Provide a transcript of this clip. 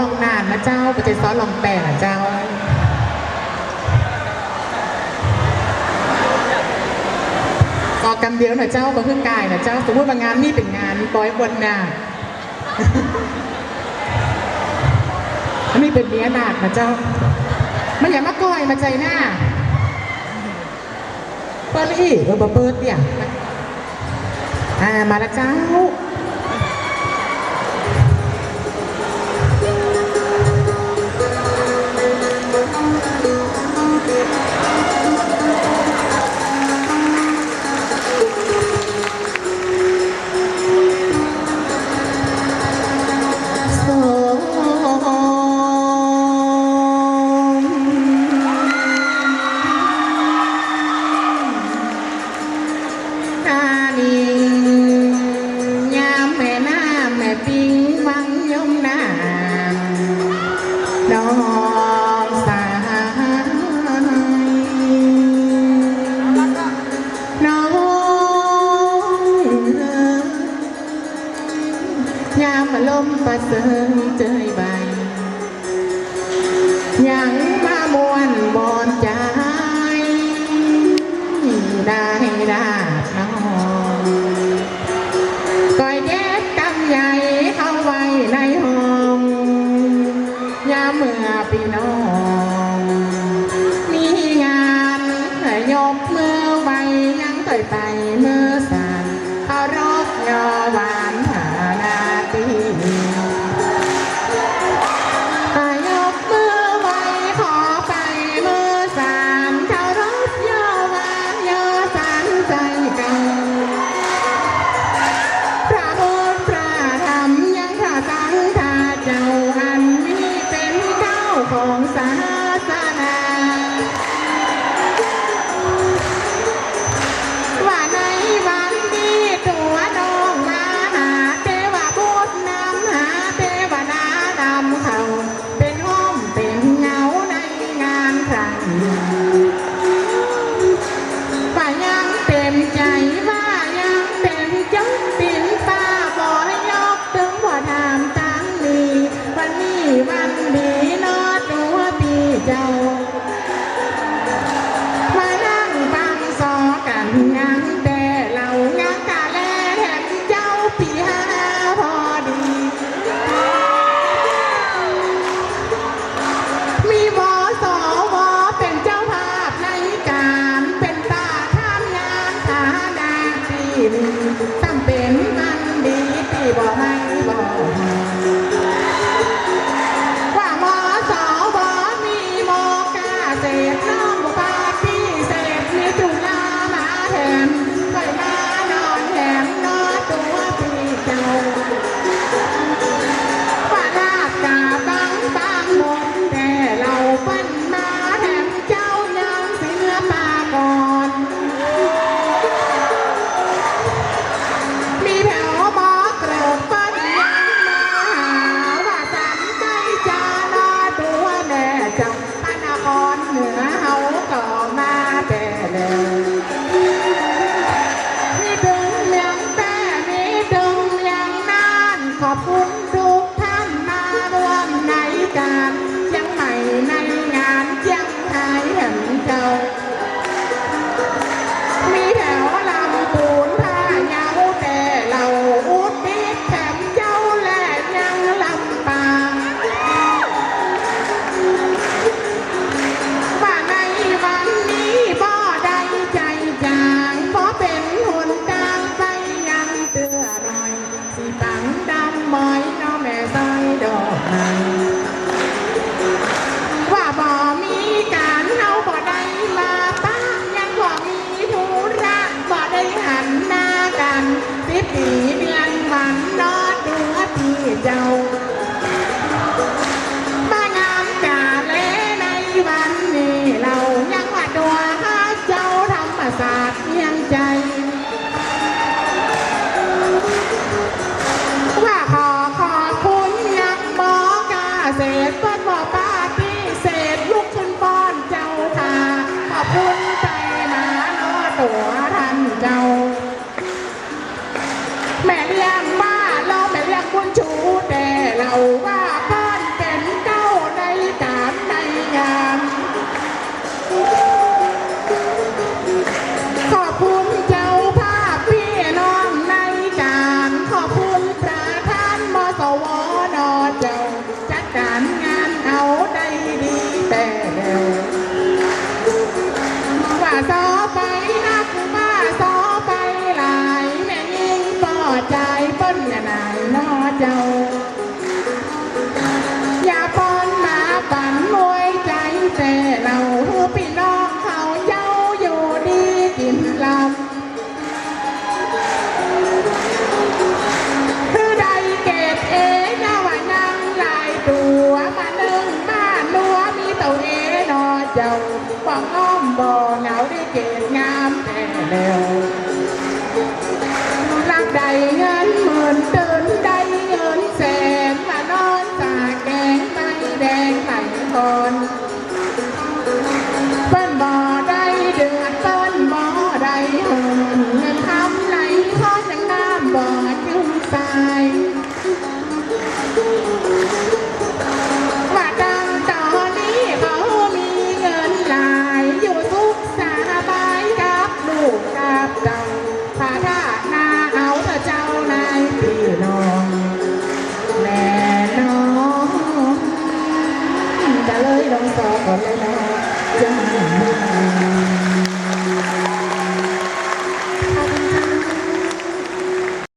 ลองนานนะเจ้าไปเจซอลองแปลนะเจ้าก็กันเดียวนะเจ้าก็เพื่อกายนะเจ้าสมมติว่างานนี่เป็นงานมีปอยคนหนาอันนี้เป็นเนื้อหนากนะเจ้ามันอย่ามาก่อยมาใจหน้าเปิดอีกเออบเปิดเนี่ยอ่ามาแล้วเจ้า คำไวใน down. หันหน้ากันพิธีเมืองบันนอดดูพี่เจ้าบ้านงามจ่าเลในวันนี้เรายังว่าตัวข้าเจ้าธรรมศาสตร์ เจ้าจัดการงานเอาได้ดีแต่แล้วว่าซอไปนักบ้าซอไปหลายแม่ยิ่งป่อใจเปิ้นไหนนอเจ้า น้ำแม่แมวรักได้